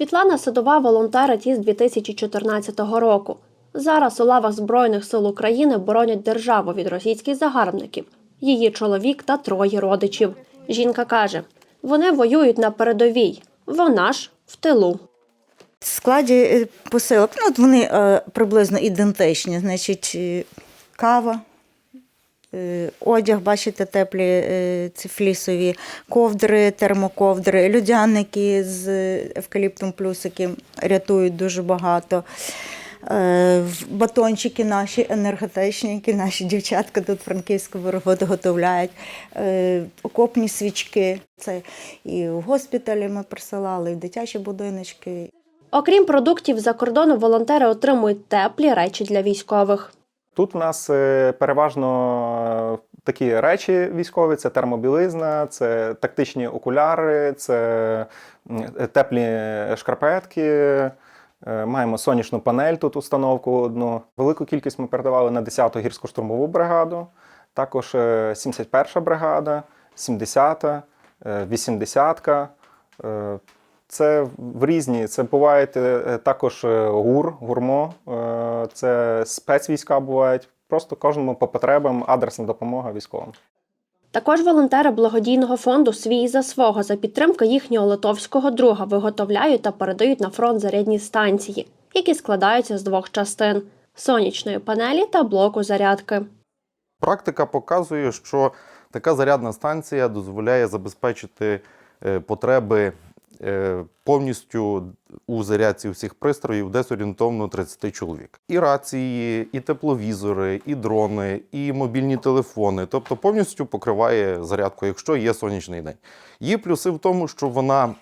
Світлана Садова волонтерить із 2014 року. Зараз у лавах Збройних сил України боронять державу від російських загарбників. Її чоловік та троє родичів. Жінка каже: вони воюють на передовій, вона ж в тилу. В складі е, посилок ну, от вони е, приблизно ідентичні. Значить, е, кава, одяг, бачите, теплі е, ці флісові ковдри, термоковдри, людяники з евкаліптом плюсики рятують дуже багато. Е, Батончики наші енергетичні, які наші дівчатка тут франківську виготовляють, е, окопні свічки. Це і в госпіталі ми присилали, і в дитячі будиночки. Окрім продуктів за кордону, волонтери отримують теплі речі для військових. Тут в нас е, переважно е, такі речі військові: це термобілизна, це тактичні окуляри, це е, теплі шкарпетки. Маємо сонячну панель тут установку одну. Велику кількість ми передавали на 10-ту гірсько-штурмову бригаду, також е, 71-ша бригада, 70-та, е, 80-ка. Це в різні. Це бувають е, також е, ГУР, гурмо, е, це спецвійська бувають. Просто кожному по потребам адресна допомога військовим. Також волонтери благодійного фонду Свій за свого за підтримки їхнього литовського друга виготовляють та передають на фронт зарядні станції, які складаються з двох частин сонячної панелі та блоку зарядки. Практика показує, що така зарядна станція дозволяє забезпечити потреби повністю у зарядці всіх пристроїв десь орієнтовно 30 чоловік. І рації, і тепловізори, і дрони, і мобільні телефони. Тобто повністю покриває зарядку, якщо є сонячний день. Її плюси в тому, що вона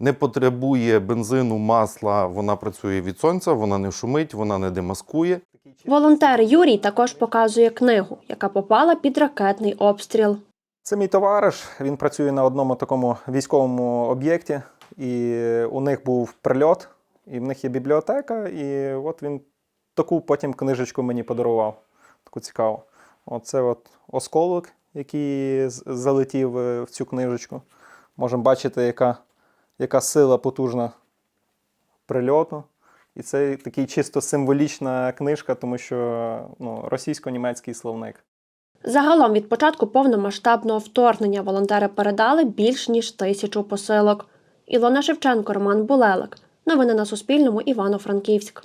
не потребує бензину, масла, вона працює від сонця, вона не шумить, вона не демаскує. Волонтер Юрій також показує книгу, яка попала під ракетний обстріл. Це мій товариш. Він працює на одному такому військовому об'єкті, і у них був прильот, і в них є бібліотека. І от він таку потім книжечку мені подарував. Таку цікаву. Оце от осколок, який залетів е, в цю книжечку. Можемо бачити, яка, яка сила потужна прильоту. І це такий чисто символічна книжка, тому що ну, російсько-німецький словник. Загалом від початку повномасштабного вторгнення волонтери передали більш ніж тисячу посилок. Ілона Шевченко, Роман Булелик. Новини на Суспільному. Івано-Франківськ.